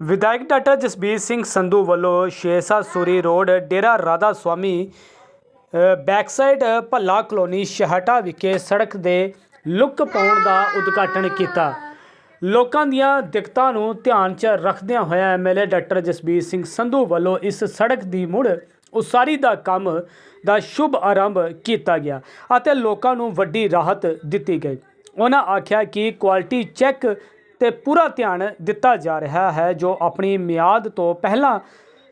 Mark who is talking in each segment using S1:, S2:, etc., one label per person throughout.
S1: ਵਿਧਾਇਕ ਡਾਕਟਰ ਜਸਬੀਰ ਸਿੰਘ ਸੰਧੂ ਵੱਲੋਂ Shershah Suri road, Dera Radha Swami backside Bhalla colony Shahta ਵਿਖੇ ਸੜਕ ਦੇ ਲੁੱਕ ਪਾਉਣ ਦਾ ਉਦਘਾਟਨ ਕੀਤਾ। ਲੋਕਾਂ ਦੀਆਂ ਦਿੱਕਤਾਂ ਨੂੰ ਧਿਆਨ 'ਚ ਰੱਖਦਿਆਂ ਹੋਇਆ ਐਮਐਲਏ ਡਾਕਟਰ ਜਸਬੀਰ ਸਿੰਘ ਸੰਧੂ ਵੱਲੋਂ ਇਸ ਸੜਕ ਦੀ ਮੁੜ ਉਸਾਰੀ ਦਾ ਕੰਮ, ਦਾ ਸ਼ੁਭ ਆਰੰਭ ਕੀਤਾ ਗਿਆ ਅਤੇ ਲੋਕਾਂ ਨੂੰ ਵੱਡੀ ਰਾਹਤ ਦਿੱਤੀ ਗਈ। ਉਹਨਾਂ ਆਖਿਆ ਕਿ ਕੁਆਲਿਟੀ ਚੈੱਕ ਤੇ ਪੂਰਾ ਧਿਆਨ ਦਿੱਤਾ ਜਾ ਰਿਹਾ ਹੈ ਜੋ ਆਪਣੀ ਮਿਆਦ ਤੋਂ ਪਹਿਲਾਂ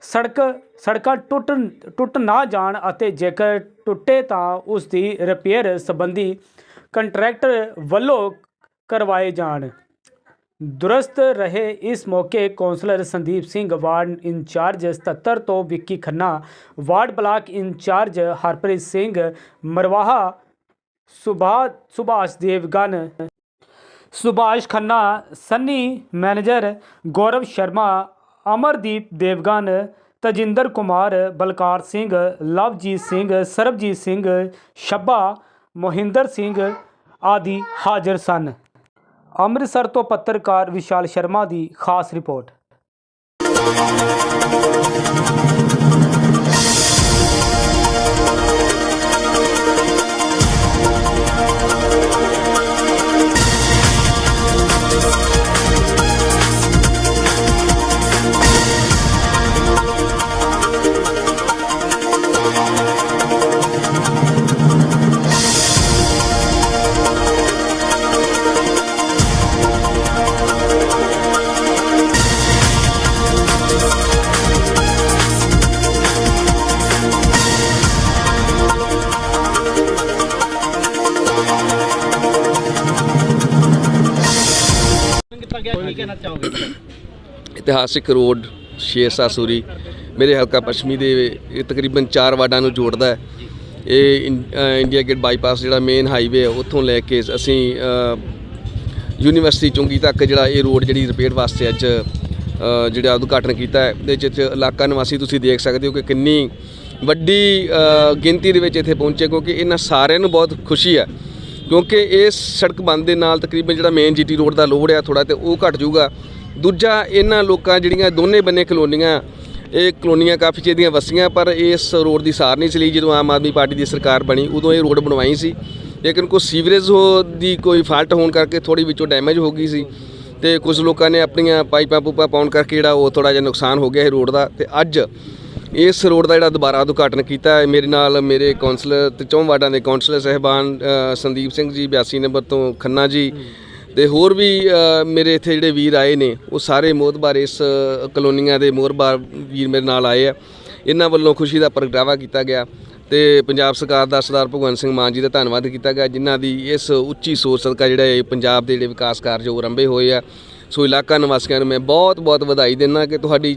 S1: ਸੜਕ, ਸੜਕਾਂ ਟੁੱਟ ਟੁੱਟ ਨਾ ਜਾਣ ਅਤੇ ਜੇਕਰ ਟੁੱਟੇ ਤਾਂ ਉਸ ਦੀ ਰਿਪੇਅਰ ਸੰਬੰਧੀ ਕੰਟਰੈਕਟਰ ਵੱਲੋਂ ਕਰਵਾਏ ਜਾਣ। ਦੁਰਸਤ ਰਹੇ ਇਸ ਮੌਕੇ councillor Sandeep Singh ward in charge 77 ਤੋਂ Vicky Khanna, ward block in charge Harpreet Singh, Marwaha ਸੁਭਾ, ਸੁਭਾਸ਼ ਦੇਵਗਨ, ਸੁਭਾਸ਼ ਖੰਨਾ, ਸੰਨੀ ਮੈਨੇਜਰ ਗੌਰਵ ਸ਼ਰਮਾ, ਅਮਰਦੀਪ ਦੇਵਗਨ, ਤਜਿੰਦਰ ਕੁਮਾਰ, ਬਲਕਾਰ ਸਿੰਘ, ਲਵਜੀਤ ਸਿੰਘ, ਸਰਬਜੀਤ ਸਿੰਘ ਸ਼ੱਬਾ ਮੋਹਿੰਦਰ ਸਿੰਘ ਆਦਿ ਹਾਜ਼ਰ ਸਨ। ਅੰਮ੍ਰਿਤਸਰ ਤੋਂ ਪੱਤਰਕਾਰ ਵਿਸ਼ਾਲ ਸ਼ਰਮਾ ਦੀ ਖਾਸ ਰਿਪੋਰਟ।
S2: ਕੀ ਕਹਿਣਾ ਚਾਹੋਗੇ?
S3: ਇਤਿਹਾਸਿਕ ਰੋਡ ਸੂਰੀ ਮੇਰੇ ਹਲਕਾ ਪੱਛਮੀ ਦੇ ਇਹ ਤਕਰੀਬਨ 4 ਵਾਰਡਾਂ ਨੂੰ ਜੋੜਦਾ ਹੈ। ਇਹ ਇੰਡੀਆ ਗੇਟ ਬਾਈਪਾਸ ਜਿਹੜਾ ਮੇਨ ਹਾਈਵੇ ਹੈ ਉੱਥੋਂ ਲੈ ਕੇ ਅਸੀਂ ਯੂਨੀਵਰਸਿਟੀ ਚੁੰਗੀ ਤੱਕ ਜਿਹੜਾ ਇਹ ਰੋਡ ਜਿਹੜੀ ਰਿਪੇਅਰ ਵਾਸਤੇ ਅੱਜ ਜਿਹੜਾ ਉਦਘਾਟਨ ਕੀਤਾ ਹੈ। ਇਹਦੇ 'ਚ ਇਲਾਕਾ ਨਿਵਾਸੀ ਤੁਸੀਂ ਦੇਖ ਸਕਦੇ ਹੋ ਕਿ ਕਿੰਨੀ ਵੱਡੀ ਗਿਣਤੀ ਦੇ ਵਿੱਚ ਇੱਥੇ ਪਹੁੰਚੇ ਕਿਉਂਕਿ ਇਹਨਾਂ ਸਾਰਿਆਂ ਨੂੰ ਬਹੁਤ ਖੁਸ਼ੀ ਹੈ ਕਿਉਂਕਿ ਇਸ ਸੜਕ ਬੰਦ ਦੇ ਨਾਲ ਤਕਰੀਬਨ ਜਿਹੜਾ ਮੇਨ ਜੀਟੀ ਰੋਡ ਦਾ ਲੋਡ ਆ ਥੋੜਾ ਤੇ ਉਹ ਘਟ ਜਾਊਗਾ। ਦੂਜਾ, ਇਹਨਾਂ ਲੋਕਾਂ ਜਿਹੜੀਆਂ ਦੋਨੇ ਬੰਨੇ ਕਲੋਨੀਆਂ, ਇਹ ਕਲੋਨੀਆਂ ਕਾਫੀ ਚਿਰ ਦੀਆਂ ਵਸੀਆਂ, ਪਰ ਇਸ ਰੋਡ ਦੀ ਸਾਰ ਨਹੀਂ ਚਲੀ। ਜਦੋਂ ਆਮ ਆਦਮੀ ਪਾਰਟੀ ਦੀ ਸਰਕਾਰ ਬਣੀ, ਉਦੋਂ ਇਹ ਰੋਡ ਬਣਵਾਈ ਸੀ। ਲੇਕਿਨ ਕੋਈ ਸੀਵਰੇਜ ਹੋ ਦੀ ਕੋਈ ਫਾਲਟ ਹੋਣ ਕਰਕੇ ਥੋੜੀ ਵਿੱਚੋਂ ਡੈਮੇਜ ਹੋ ਗਈ ਸੀ ਤੇ ਕੁਝ ਲੋਕਾਂ ਨੇ ਆਪਣੀਆਂ ਪਾਈਪਾਂ ਪੂਪਾਂ ਪਾਉਣ ਕਰਕੇ ਜਿਹੜਾ ਉਹ ਥੋੜਾ ਜਿਹਾ ਨੁਕਸਾਨ ਹੋ ਗਿਆ ਇਹ ਰੋਡ ਦਾ। ਤੇ ਅੱਜ ਇਸ ਰੋਡ ਦਾ ਜਿਹੜਾ ਦੁਬਾਰਾ ਉਦਘਾਟਨ ਕੀਤਾ ਹੈ, ਮੇਰੇ ਨਾਲ ਮੇਰੇ ਕੌਂਸਲਰ ਤੇ ਚੌਂ ਵਾਰਡਾਂ ਦੇ ਕੌਂਸਲਰ ਸਹਿਬਾਨ ਸੰਦੀਪ ਸਿੰਘ ਜੀ 82 ਨੰਬਰ ਤੋਂ ਖੰਨਾ ਜੀ ਤੇ ਹੋਰ ਵੀ ਮੇਰੇ ਇੱਥੇ ਜਿਹੜੇ ਵੀਰ ਆਏ ਨੇ, ਉਹ ਸਾਰੇ ਮੋਹਤਬਾਰ ਇਸ ਕਲੋਨੀਆਂ ਦੇ ਮੋਹਰਬਾਰ ਵੀਰ ਮੇਰੇ ਨਾਲ ਆਏ ਆ। ਇਹਨਾਂ ਵੱਲੋਂ ਖੁਸ਼ੀ ਦਾ ਪ੍ਰਗਟਾਵਾ ਕੀਤਾ ਗਿਆ ਤੇ ਪੰਜਾਬ ਸਰਕਾਰ ਦਾ ਸਰਦਾਰ ਭਗਵੰਤ ਸਿੰਘ ਮਾਨ ਜੀ ਦਾ ਧੰਨਵਾਦ ਕੀਤਾ ਗਿਆ, ਜਿਨ੍ਹਾਂ ਦੀ ਇਸ ਉੱਚੀ ਸੋਚ ਸਦਕਾ ਜਿਹੜਾ ਇਹ ਪੰਜਾਬ ਦੇ ਜਿਹੜੇ ਵਿਕਾਸ ਕਾਰਜ ਉਹ ਆਰੰਭੇ ਹੋਏ ਆ। ਸੋ ਇਲਾਕਾ ਨਿਵਾਸੀਆਂ ਨੂੰ ਮੈਂ ਬਹੁਤ ਬਹੁਤ ਵਧਾਈ ਦਿੰਦਾ ਕਿ ਤੁਹਾਡੀ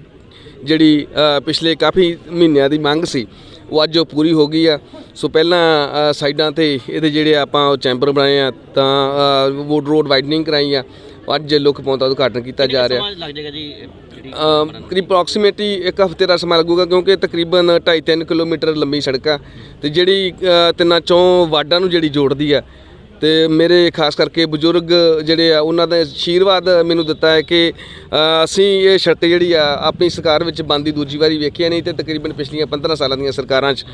S3: ਜਿਹੜੀ ਪਿਛਲੇ ਕਾਫੀ ਮਹੀਨਿਆਂ ਦੀ ਮੰਗ ਸੀ ਉਹ ਅੱਜ ਉਹ ਪੂਰੀ ਹੋ ਗਈ ਆ। ਸੋ ਪਹਿਲਾਂ ਸਾਈਡਾਂ ਤੇ ਇਹਦੇ ਜਿਹੜੇ ਆਪਾਂ ਉਹ ਚੈਂਬਰ ਬਣਾਏ ਆ ਤਾਂ ਵੁੱਡ ਰੋਡ ਵਾਈਡਨਿੰਗ ਕਰਾਈ ਆ। ਅੱਜ ਲੁੱਕ ਪਾਉਂਦਾ ਉਦਘਾਟਨ ਕੀਤਾ ਜਾ ਰਿਹਾ।
S2: ਸਮਾਂ ਲੱਗ ਜਾਏਗਾ ਜੀ
S3: ਕਰੀਬ ਅਪਰੋਕਸੀਮੇਟਲੀ ਇੱਕ ਹਫ਼ਤੇ ਦਾ ਸਮਾਂ ਲੱਗੂਗਾ ਕਿਉਂਕਿ ਤਕਰੀਬਨ 2.5-3 ਕਿਲੋਮੀਟਰ ਲੰਮੀ ਸੜਕ ਆ। ਤੇ ਜਿਹੜੀ ਤਿੰਨਾਂ ਚੋਂ ਵਾਰਡਾਂ ਨੂੰ ਜਿਹੜੀ ਜੋੜਦੀ ਆ ਤੇ ਮੇਰੇ ਖਾਸ ਕਰਕੇ ਬਜ਼ੁਰਗ ਜਿਹੜੇ ਆ ਉਹਨਾਂ ਦਾ ਆਸ਼ੀਰਵਾਦ ਮੈਨੂੰ ਦਿੱਤਾ ਹੈ ਕਿ ਅਸੀਂ ਇਹ ਸੜਕ ਜਿਹੜੀ ਆ ਆਪਣੀ ਸਰਕਾਰ ਵਿੱਚ ਬੰਦੀ ਦੂਜੀ ਵਾਰੀ ਵੇਖੀ ਨਹੀਂ ਤੇ ਤਕਰੀਬਨ ਪਿਛਲੀਆਂ 15 ਸਾਲਾਂ ਦੀਆਂ ਸਰਕਾਰਾਂ 'ਚ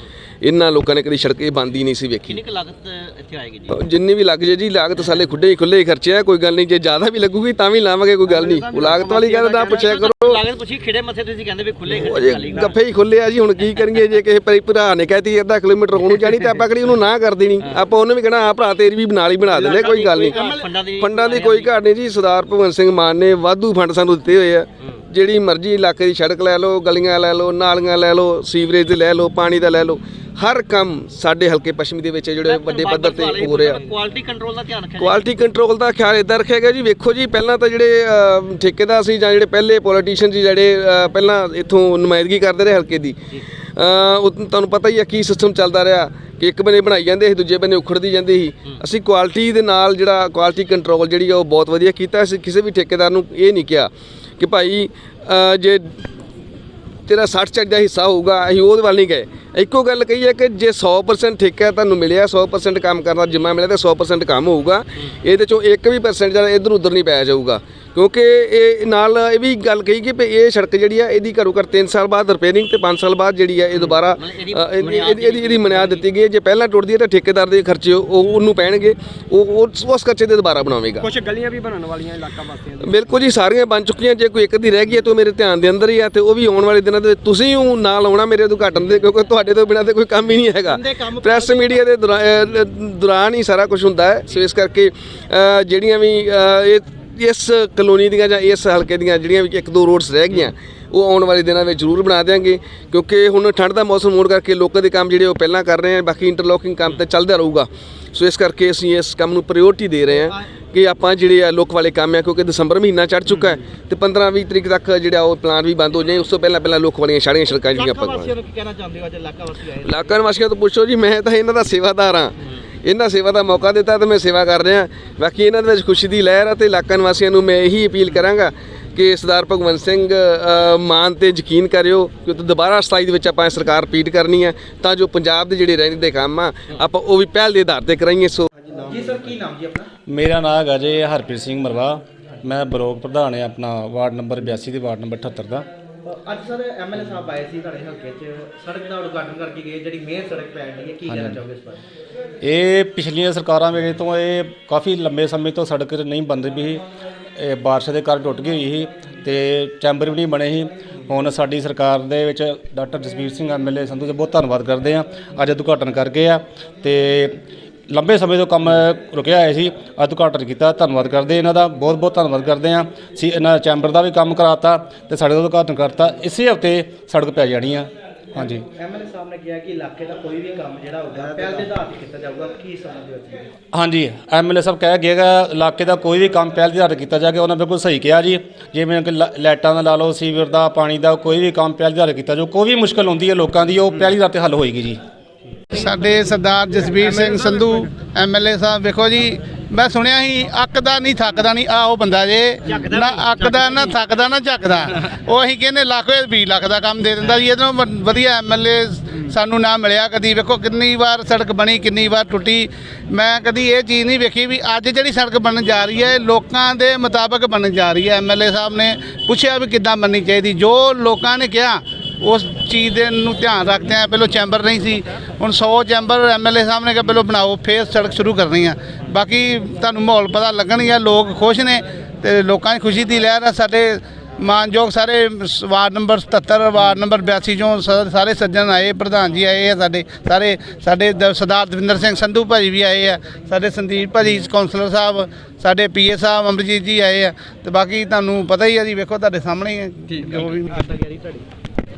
S3: ਇਹਨਾਂ ਲੋਕਾਂ ਨੇ ਕਦੀ ਸੜਕ ਇਹ ਬੰਦੀ ਨਹੀਂ ਸੀ ਵੇਖੀ।
S2: ਕਿੰਨੀ ਕੁ ਲਾਗਤ ਇੱਥੇ ਆਏਗੀ ਜੀ?
S3: ਜਿੰਨੀ ਵੀ ਲੱਗ ਜੇ ਜੀ ਲਾਗਤ ਸਾਲੇ ਖੁੱਡੇ ਹੀ ਖੁੱਲੇ ਹੀ ਖਰਚੇ ਆ ਕੋਈ ਗੱਲ ਨਹੀਂ ਜੇ ਜ਼ਿਆਦਾ ਵੀ ਲੱਗੂਗੀ ਤਾਂ ਵੀ ਲਾਵਾਂਗੇ ਕੋਈ ਗੱਲ ਨਹੀਂ। ਉਹ ਲਾਗਤ ਵਾਲੀ ਗੱਲ ਨਾ ਪੁੱਛਿਆ ਕਰੋ।
S2: ਲਾਗਤ ਪੁੱਛੀ ਖਿੜੇ ਮੱਥੇ ਤੁਸੀਂ ਕਹਿੰਦੇ ਵੀ ਖੁੱਲੇ
S3: ਉਹ ਜੇ ਗੱਫੇ ਹੀ ਖੁੱਲੇ ਆ ਜੀ ਹੁਣ ਕੀ ਕਰੀਏ ਜੇ ਕਿਸੇ ਭਰੀ ਭਰਾ ਨੇ ਕਹਿਤੀ ਅੱਧਾ ਕਿਲੋਮੀਟਰ ਹੋਣੂ ਜਾਣੀ ਤੇ ਆਪਾਂ ਕਿਹੜੀ ਉਹਨੂੰ ਨਾ ਕਰ ਦੇਣੀ। ਆਪਾਂ ਉਹਨੂੰ ਵੀ ਕਹਿਣਾ ਆ ਭਰਾ ਤੇਰੀ ਵੀ ਨਾਲ ਹੀ ਬਣਾ ਦਿੰਦੇ ਕੋਈ ਗੱਲ ਨਹੀਂ।
S2: ਫੰਡਾਂ ਦੀ
S3: ਫੰਡਾਂ ਦੀ ਕੋਈ ਘਾਟ ਨਹੀਂ ਜੀ ਸਰਦਾਰ ਭਗਵੰਤ ਸਿੰਘ ਮਾਨ ਨੇ ਵਾਧੂ ਫੰਡ ਸਾਨੂੰ ਦਿੱਤੇ ਹੋਏ ਆ। ਜਿਹੜੀ ਮਰਜ਼ੀ ਇਲਾਕੇ ਦੀ ਸੜਕ ਲੈ ਲਓ ਗਲੀਆਂ ਲੈ ਲਓ ਨਾਲੀਆਂ ਲੈ ਲਓ ਸੀਵਰੇਜ ਦੇ ਲੈ ਲਓ ਪਾਣੀ ਦਾ ਲੈ ਲਓ ਹਰ ਕੰਮ ਸਾਡੇ ਹਲਕੇ ਪੱਛਮੀ ਦੇ ਵਿੱਚ ਜਿਹੜੇ ਵੱਡੇ ਪੱਧਰ ਤੇ ਹੋ ਰਿਹਾ।
S2: ਕੁਆਲਿਟੀ ਕੰਟਰੋਲ ਦਾ ਧਿਆਨ ਰੱਖਿਆ
S3: ਕੁਆਲਿਟੀ ਕੰਟਰੋਲ ਦਾ ਖਿਆਲ ਇਦਾਂ ਰੱਖਿਆ ਗਿਆ ਜੀ ਵੇਖੋ ਜੀ ਪਹਿਲਾਂ ਤਾਂ ਜਿਹੜੇ ਠੇਕੇਦਾਰ ਸੀ ਜਾਂ ਜਿਹੜੇ ਪਹਿਲੇ ਪੋਲੀਟੀਸ਼ੀਅਨ ਸੀ ਜਿਹੜੇ ਪਹਿਲਾਂ ਇੱਥੋਂ ਨੁਮਾਇੰਦਗੀ ਕਰਦੇ ਰਹੇ ਹਲਕੇ ਦੀ ਉਹ ਤੁਹਾਨੂੰ ਪਤਾ ਹੀ ਹੈ ਕੀ ਸਿਸਟਮ ਚੱਲਦਾ ਰਿਹਾ। ਕਿ ਇੱਕ ਬੰਨੇ ਬਣਾਈ ਜਾਂਦੇ ਸੀ ਦੂਜੇ ਬੰਨੇ ਉਖੜਦੀ ਜਾਂਦੀ ਸੀ। ਅਸੀਂ ਕੁਆਲਿਟੀ ਦੇ ਨਾਲ ਜਿਹੜਾ ਕੁਆਲਿਟੀ ਕੰਟਰੋਲ ਜਿਹੜੀ ਆ ਉਹ ਬਹੁਤ ਵਧੀਆ ਕੀਤਾ। ਅਸੀਂ ਕਿਸੇ ਵੀ ਠੇਕੇਦਾਰ ਨੂੰ ਇਹ ਨਹੀਂ ਕਿਹਾ ਕਿ ਭਾਈ ਜੇ ਤੇਰਾ 60 ਚੱਜ ਦਾ ਹਿੱਸਾ ਹੋਊਗਾ ਅਸੀਂ ਉਹਦੇ ਵੱਲ ਨਹੀਂ ਗਏ। ਇੱਕੋ ਗੱਲ ਕਹੀ ਹੈ ਕਿ ਜੇ 100% ਠੇਕਾ ਤੁਹਾਨੂੰ ਮਿਲਿਆ 100% ਕੰਮ ਕਰਨ ਦਾ ਜਿੰਮਾ ਮਿਲਿਆ ਤੇ 100% ਕੰਮ ਹੋਊਗਾ। ਇਹਦੇ ਚੋਂ ਇੱਕ ਵੀ ਪਰਸੈਂਟ ਜਿਹੜਾ ਇਧਰ ਉਧਰ ਨਹੀਂ ਪਾਇਆ ਜਾਊਗਾ। ਕਿਉਂਕਿ ਇਹ ਨਾਲ ਇਹ ਵੀ ਗੱਲ ਕਹੀ ਕਿ ਇਹ ਸੜਕ ਜਿਹੜੀ ਆ ਇਹਦੀ ਘੱਟੋ ਘੱਟ 3 ਸਾਲ ਬਾਅਦ ਰਿਪੇਅਰਿੰਗ ਤੇ 5 ਸਾਲ ਬਾਅਦ ਜਿਹੜੀ ਆ ਇਹ ਦੁਬਾਰਾ ਇਹਦੀ ਇਹਦੀ- ਮਨਿਆਦ ਦਿੱਤੀ ਗਈ ਹੈ। ਜੇ ਪਹਿਲਾਂ ਟੁੱਟਦੀ ਹੈ ਤਾਂ ਠੇਕੇਦਾਰ ਦੇ ਖਰਚੇ ਉਹ ਉਹਨੂੰ ਪੈਣਗੇ। ਉਹ ਉਸ ਖਰਚੇ ਤੇ ਦੁਬਾਰਾ ਬਣਾਵੇਗਾ।
S1: ਕੁਝ ਗਲੀਆਂ ਵੀ ਬਣਨ ਵਾਲੀਆਂ ਇਲਾਕਾ ਵਾਸੀਆਂ ਦੀਆਂ
S3: ਬਿਲਕੁਲ ਜੀ ਸਾਰੀਆਂ ਬਣ ਚੁੱਕੀਆਂ। ਜੇ ਕੋਈ ਇੱਕ ਦੀ ਰਹਿ ਗਈ ਹੈ ਤਾਂ ਉਹ ਮੇਰੇ ਧਿਆਨ ਦੇ ਅੰਦਰ ਹੀ ਆ ਤੇ ਉਹ ਵੀ ਆਉਣ ਵਾਲੇ ਦਿਨਾਂ ਦੇ ਵਿੱਚ ਤੁਸੀਂ ਉਹ ਨਾਲ ਆਉਣਾ ਮੇਰੇ ਉਦਘਾਟਨ ਦੇ ਕਿਉਂਕਿ ਤੁਹਾਡੇ ਤੋਂ ਬਿਨਾਂ ਤੇ ਕੋਈ ਕੰਮ ਹੀ ਨਹੀਂ ਹੈਗਾ। ਪ੍ਰੈਸ ਮੀਡੀਆ ਦੇ ਦੌਰਾਨ ਹੀ ਸਾਰਾ ਕੁਝ ਹੁੰਦਾ ਹੈ। ਸੋ ਇਸ ਕਰਕੇ ਜਿਹੜੀਆਂ ਵੀ ਇਹ ਇਸ ਕਲੋਨੀ ਦੀਆਂ ਜਾਂ ਇਸ ਹਲਕੇ ਦੀਆਂ ਜਿਹੜੀਆਂ ਵੀ ਇੱਕ ਦੋ ਰੋਡਸ ਰਹਿ ਗਈਆਂ ਉਹ ਆਉਣ ਵਾਲੇ ਦਿਨਾਂ ਵਿੱਚ ਜ਼ਰੂਰ ਬਣਾ ਦੇਵਾਂਗੇ ਕਿਉਂਕਿ ਹੁਣ ਠੰਡ ਦਾ ਮੌਸਮ ਹੋਣ ਕਰਕੇ ਲੋਕਾਂ ਦੇ ਕੰਮ ਜਿਹੜੇ ਉਹ ਪਹਿਲਾਂ ਕਰ ਰਹੇ ਆ ਬਾਕੀ ਇੰਟਰਲੋਕਿੰਗ ਕੰਮ ਤੇ ਚੱਲਦਾ ਰਹੂਗਾ। ਸੋ ਇਸ ਕਰਕੇ ਅਸੀਂ ਇਸ ਕੰਮ ਨੂੰ ਪ੍ਰਾਇੋਰਟੀ ਦੇ ਰਹੇ ਹਾਂ ਕਿ ਆਪਾਂ ਜਿਹੜੇ ਆ ਲੋਕ ਵਾਲੇ ਕੰਮ ਆ ਕਿਉਂਕਿ ਦਸੰਬਰ ਮਹੀਨਾ ਚੜ ਚੁੱਕਾ ਹੈ ਤੇ 15 20 ਤਰੀਕ ਤੱਕ ਜਿਹੜਾ ਉਹ ਪਲਾਨ ਵੀ ਬੰਦ ਹੋ ਜਾਏ ਉਸ ਤੋਂ ਪਹਿਲਾਂ ਪਹਿਲਾਂ ਲੋਕ ਵਾਲੀਆਂ ਸਾਰੀਆਂ ਸੜਕਾਂ ਜਿਹੜੀਆਂ ਆਪਾਂ
S2: ਵਾਸੀਆਂ ਨੂੰ ਕੀ ਕਹਿਣਾ ਚਾਹੁੰਦੇ ਹੋ ਅੱਜ ਇਲਾਕਾ ਵਾਸੀ ਆਏ?
S3: ਇਲਾਕਾ ਨਿਵਾਸੀਆਂ ਤੋਂ ਪੁੱਛੋ ਜੀ ਮੈਂ ਤਾਂ ਇਹਨਾਂ ਦਾ ਸੇਵਾਦਾਰ ਹਾਂ। ਇਹਨਾਂ ਸੇਵਾ ਦਾ ਮੌਕਾ ਦਿੱਤਾ ਤੇ ਮੈਂ ਸੇਵਾ ਕਰ ਰਿਹਾ। ਬਾਕੀ ਇਹਨਾਂ ਦੇ ਵਿੱਚ ਖੁਸ਼ੀ ਦੀ ਲਹਿਰ ਹੈ ਤੇ ਇਲਾਕਾ ਨਿਵਾਸੀਆਂ ਨੂੰ ਮੈਂ ਇਹੀ ਅਪੀਲ ਕਰਾਂਗਾ ਕਿ ਸਰਦਾਰ ਭਗਵੰਤ ਸਿੰਘ ਮਾਨ ਤੇ ਯਕੀਨ ਕਰਿਓ ਕਿ ਉਹ ਦੁਬਾਰਾ 27 ਦੇ ਵਿੱਚ ਆਪਾਂ ਇਹ ਸਰਕਾਰ ਰਿਪੀਟ ਕਰਨੀ ਹੈ। ਤਾਂ ਜੋ ਪੰਜਾਬ ਦੇ ਜਿਹੜੇ ਰਹਿੰਦੇ ਦੇ ਕੰਮ ਆ ਆਪਾਂ ਉਹ ਵੀ ਪਹਿਲ ਦੇ ਆਧਾਰ ਤੇ ਕਰਾਈਏ ਸੋ
S2: ਜੀ ਸਰ ਕੀ ਨਾਮ ਜੀ ਆਪਣਾ?
S4: ਮੇਰਾ ਨਾਮ ਹੈਗਾ ਜੀ ਹਰਪ੍ਰੀਤ ਸਿੰਘ ਮਰਵਾ। ਮੈਂ ਬਲੋਕ ਪ੍ਰਧਾਨ ਹਾਂ ਆਪਣਾ ਵਾਰਡ ਨੰਬਰ 82 ਦੇ ਵਾਰਡ ਨੰਬਰ 78 ਦਾ।
S5: ਅੱਜ ਸਰ ਐਮਐਲਏ ਸਾਹਿਬ ਆਏ ਸੀ ਤੁਹਾਡੇ ਹਲਕੇ 'ਚ। ਸੜਕ ਦਾ ਉਦਘਾਟਨ ਕਰਕੇ ਗਏ ਜਿਹੜੀ ਮੇਨ ਸੜਕ ਪੈਣ ਦੀ ਹੈ ਕੀ ਕਹਿਣਾ ਚਾਹੋਗੇ ਇਸ ਬਾਰੇ?
S4: ਇਹ ਪਿਛਲੀਆਂ ਸਰਕਾਰਾਂ ਵੇਲੇ ਤੋਂ ਇਹ ਕਾਫੀ ਲੰਬੇ ਸਮੇਂ ਤੋਂ ਸੜਕ ਨਹੀਂ ਬਣਦੀ ਵੀ ਸੀ। ਇਹ ਬਾਰਿਸ਼ ਦੇ ਕਾਰਨ ਟੁੱਟ ਗਈ ਹੋਈ ਸੀ ਤੇ ਚੈਂਬਰ ਵੀ ਨਹੀਂ ਬਣੇ ਸੀ। ਹੁਣ ਸਾਡੀ ਸਰਕਾਰ ਦੇ ਵਿੱਚ ਡਾਕਟਰ ਜਸਵੀਰ ਸਿੰਘ ਐਮਐਲਏ ਸੰਧੂ ਦਾ ਬਹੁਤ ਧੰਨਵਾਦ ਕਰਦੇ ਆ ਅੱਜ ਉਦਘਾਟਨ ਕਰਕੇ ਆ ਤੇ ਲੰਬੇ ਸਮੇਂ ਤੋਂ ਕੰਮ ਰੁਕਿਆ ਹੋਇਆ ਸੀ। ਅੱਜ ਉਦਘਾਟਨ ਕੀਤਾ। ਧੰਨਵਾਦ ਕਰਦੇ ਇਹਨਾਂ ਦਾ। ਬਹੁਤ ਬਹੁਤ ਧੰਨਵਾਦ ਕਰਦੇ ਆ ਸੀ ਇਹਨਾਂ ਚੈਂਬਰ ਦਾ ਵੀ ਕੰਮ ਕਰਾਤਾ ਤੇ ਸਾਡੇ ਦਾ ਉਦਘਾਟਨ ਕਰਤਾ। ਇਸੇ ਹਫ਼ਤੇ ਸੜਕ ਪੈ ਜਾਣੀ ਆ। ਹਾਂਜੀ।
S5: ਐਮਐਲਏ ਸਾਹਿਬ ਨੇ ਕਿਹਾ ਕਿ ਇਲਾਕੇ ਦਾ ਕੋਈ ਵੀ ਕੰਮ ਜਿਹੜਾ ਹੋਊਗਾ ਪਹਿਲ ਦੇ ਆਧਾਰ ਤੇ ਕੀਤਾ ਜਾਊਗਾ। ਕੀ ਸਮਝਦੇ ਹੋ?
S4: ਹਾਂਜੀ। ਐਮਐਲਏ ਸਾਹਿਬ ਕਹਿ ਗਿਆ ਇਲਾਕੇ ਦਾ ਕੋਈ ਵੀ ਕੰਮ ਪਹਿਲ ਦੇ ਆਧਾਰ ਤੇ ਕੀਤਾ ਜਾਵੇ ਉਹਨਾਂ ਬਿਲਕੁਲ ਸਹੀ ਕਿਹਾ ਜੀ। ਜਿਵੇਂ ਕਿ ਲਾਈਟਾਂ ਦਾ ਲਾ ਲਓ ਸੀਵਰ ਦਾ ਪਾਣੀ ਦਾ ਕੋਈ ਵੀ ਕੰਮ ਪਹਿਲ ਦੇ ਆਧਾਰ ਤੇ ਕੀਤਾ ਜੋ ਕੋਈ ਵੀ ਮੁਸ਼ਕਲ ਹੁੰਦੀ ਹੈ ਲੋਕਾਂ ਦੀ ਉਹ ਪਹਿਲੀ ਆਧਾਰ ਤੇ ਹੱਲ ਹੋਏਗੀ ਜੀ।
S6: ਸਾਡੇ ਸਰਦਾਰ ਜਸਵੀਰ ਸਿੰਘ ਸੰਧੂ ਐਮਐਲਏ ਸਾਹਿਬ ਵੇਖੋ ਜੀ ਮੈਂ ਸੁਣਿਆ ਸੀ ਅੱਕਦਾ ਨਹੀਂ ਥੱਕਦਾ ਨਹੀਂ ਆ ਉਹ ਬੰਦਾ ਜੇ ਨਾ ਅੱਕਦਾ ਨਾ ਥੱਕਦਾ ਨਾ ਝੱਕਦਾ ਉਹ ਅਸੀਂ ਕਹਿੰਦੇ ਲੱਖ ਹੋਏ 20 ਲੱਖ ਦਾ ਕੰਮ ਦੇ ਦਿੰਦਾ ਜੀ ਇਹਦੋਂ ਵਧੀਆ ਐਮਐਲਏ ਸਾਨੂੰ ਨਾ ਮਿਲਿਆ ਕਦੀ। ਵੇਖੋ ਕਿੰਨੀ ਵਾਰ ਸੜਕ ਬਣੀ ਕਿੰਨੀ ਵਾਰ ਟੁੱਟੀ। ਮੈਂ ਕਦੀ ਇਹ ਚੀਜ਼ ਨਹੀਂ ਵੇਖੀ ਵੀ ਅੱਜ ਜਿਹੜੀ ਸੜਕ ਬਣਨ ਜਾ ਰਹੀ ਹੈ ਲੋਕਾਂ ਦੇ ਮੁਤਾਬਕ ਬਣਨ ਜਾ ਰਹੀ ਹੈ। ਐਮਐਲਏ ਸਾਹਿਬ ਨੇ ਪੁੱਛਿਆ ਵੀ ਕਿੱਦਾਂ ਬਣਨੀ ਚਾਹੀਦੀ। ਜੋ ਲੋਕਾਂ ਨੇ ਕਿਹਾ ਉਸ ਚੀਜ਼ ਦੇ ਨੂੰ ਧਿਆਨ ਰੱਖਦੇ ਆ। ਪਹਿਲਾਂ ਚੈਂਬਰ ਨਹੀਂ ਸੀ। ਹੁਣ 100 ਚੈਂਬਰ ਐਮਐਲਏ ਸਾਹਿਬ ਨੇ ਕਿਹਾ ਪਹਿਲਾਂ ਬਣਾਓ ਫੇਰ ਸੜਕ ਸ਼ੁਰੂ ਕਰਨੀ ਆ। ਬਾਕੀ ਤੁਹਾਨੂੰ ਮਾਹੌਲ ਪਤਾ ਲੱਗਣਗੇ ਲੋਕ ਖੁਸ਼ ਨੇ ਤੇ ਲੋਕਾਂ ਦੀ ਖੁਸ਼ੀ ਦੀ ਲਹਿਰ ਆ। ਸਾਡੇ ਮਾਨਯੋਗ ਸਾਰੇ ਵਾਰਡ ਨੰਬਰ 77 ਵਾਰਡ ਨੰਬਰ 82 ਚੋਂ ਸਾਰੇ ਸੱਜਣ ਆਏ ਪ੍ਰਧਾਨ ਜੀ ਆਏ ਆ ਸਾਡੇ ਸਾਰੇ ਸਾਡੇ ਸਰਦਾਰ ਦਵਿੰਦਰ ਸਿੰਘ ਸੰਧੂ ਭਾਜੀ ਵੀ ਆਏ ਆ। ਸਾਡੇ ਸੰਦੀਪ ਭਾਜੀ ਕਾਉਂਸਲਰ ਸਾਹਿਬ ਸਾਡੇ ਪੀਏ ਸਾਹਿਬ ਅਮਰਜੀਤ ਜੀ ਆਏ ਆ। ਤੇ ਬਾਕੀ ਤੁਹਾਨੂੰ ਪਤਾ ਹੀ ਆ ਜੀ ਵੇਖੋ ਤੁਹਾਡੇ ਸਾਹਮਣੇ ਹੀ ਹੈ। ਜੋ ਵੀ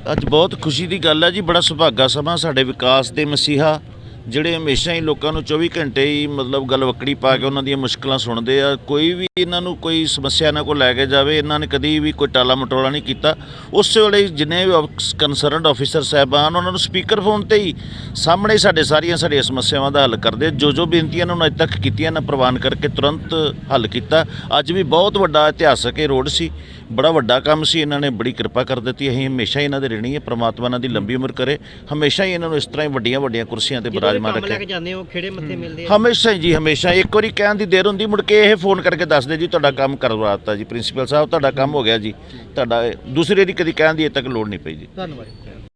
S7: ਅੱਜ ਬਹੁਤ ਖੁਸ਼ੀ ਦੀ ਗੱਲ ਹੈ ਜੀ, ਬੜਾ ਸੁਭਾਗਾ ਸਮਾਂ ਸਾਡੇ ਵਿਕਾਸ ਦੇ ਮਸੀਹਾ, ਜਿਹੜੇ ਹਮੇਸ਼ਾ ਹੀ ਲੋਕਾਂ ਨੂੰ 24 ਘੰਟੇ ਹੀ ਮਤਲਬ ਗਲਵੱਕੜੀ ਪਾ ਕੇ ਉਹਨਾਂ ਦੀਆਂ ਮੁਸ਼ਕਲਾਂ ਸੁਣਦੇ ਆ, ਕੋਈ ਵੀ ਇਹਨਾਂ ਨੂੰ ਕੋਈ ਸਮੱਸਿਆ ਇਹਨਾਂ ਕੋਲ ਲੈ ਕੇ ਜਾਵੇ, ਇਹਨਾਂ ਨੇ ਕਦੀ ਵੀ ਕੋਈ ਟਾਲਾ ਮਟੋਲਾ ਨਹੀਂ ਕੀਤਾ, ਉਸ ਵੇਲੇ ਜਿੰਨੇ ਵੀ ਕੰਸਰਨਡ ਆਫੀਸਰ ਸਾਹਿਬਾਨ, ਉਹਨਾਂ ਨੂੰ ਸਪੀਕਰ ਫੋਨ ਤੇ ਹੀ ਸਾਹਮਣੇ ਸਾਡੇ ਸਾਰੀਆਂ ਸਾਡੀਆਂ ਸਮੱਸਿਆਵਾਂ ਦਾ ਹੱਲ ਕਰਦੇ ਜੋ ਜੋ ਬੇਨਤੀਆਂ ਇਹਨਾਂ ਨੂੰ ਅੱਜ ਤੱਕ ਕੀਤੀਆਂ ਨਾ ਪ੍ਰਵਾਨ ਕਰਕੇ ਤੁਰੰਤ ਹੱਲ ਕੀਤਾ, ਅੱਜ ਵੀ ਬਹੁਤ ਵੱਡਾ ਇਤਿਹਾਸਕ ਇਹ ਰੋਡ ਸੀ ਬੜਾ ਵੱਡਾ ਕੰਮ ਸੀ ਇਹਨਾਂ ਨੇ ਬੜੀ ਕਿਰਪਾ ਕਰ ਦਿੱਤੀ। ਅਸੀਂ ਹਮੇਸ਼ਾ ਹੀ ਇਹਨਾਂ ਦੇ ਰਹਿਣੀ ਹੈ ਪ੍ਰਮਾਤਮਾ ਇਹਨਾਂ ਦੀ ਲੰਬੀ ਉਮਰ ਕਰੇ। ਹਮੇਸ਼ਾ ਹੀ ਇਹਨਾਂ ਨੂੰ ਇਸ ਤਰ੍ਹਾਂ ਹੀ ਵੱਡੀਆਂ ਵੱਡੀਆਂ ਕੁਰਸੀਆਂ ਤੇ ਬਿਰਾਜਮਾਨ
S2: ਕੰਮ ਲੈ ਕੇ
S7: ਰੱਖੇ
S2: ਜਾਂਦੇ ਹੋ ਖੇੜੇ ਮੱਥੇ ਮਿਲਦੇ ਆ।
S7: ਹਮੇਸ਼ਾ ਹੀ ਜੀ ਹਮੇਸ਼ਾ। ਇੱਕ ਵਾਰੀ ਕਹਿਣ ਦੀ ਦੇਰ ਹੁੰਦੀ ਮੁੜ ਕੇ ਇਹ ਫੋਨ ਕਰਕੇ ਦੱਸਦੇ ਜੀ ਤੁਹਾਡਾ ਕੰਮ ਕਰਵਾ ਦਿੱਤਾ ਜੀ। ਪ੍ਰਿੰਸੀਪਲ ਸਾਹਿਬ ਤੁਹਾਡਾ ਕੰਮ ਹੋ ਗਿਆ ਜੀ। ਤੁਹਾਡਾ ਇਹ- ਦੂਸਰੀ ਵਾਰੀ ਕਦੀ ਕਹਿਣ ਦੀ ਅਜੇ ਤੱਕ ਲੋੜ ਨਹੀਂ ਪਈ ਜੀ।
S5: ਧੰਨਵਾਦ।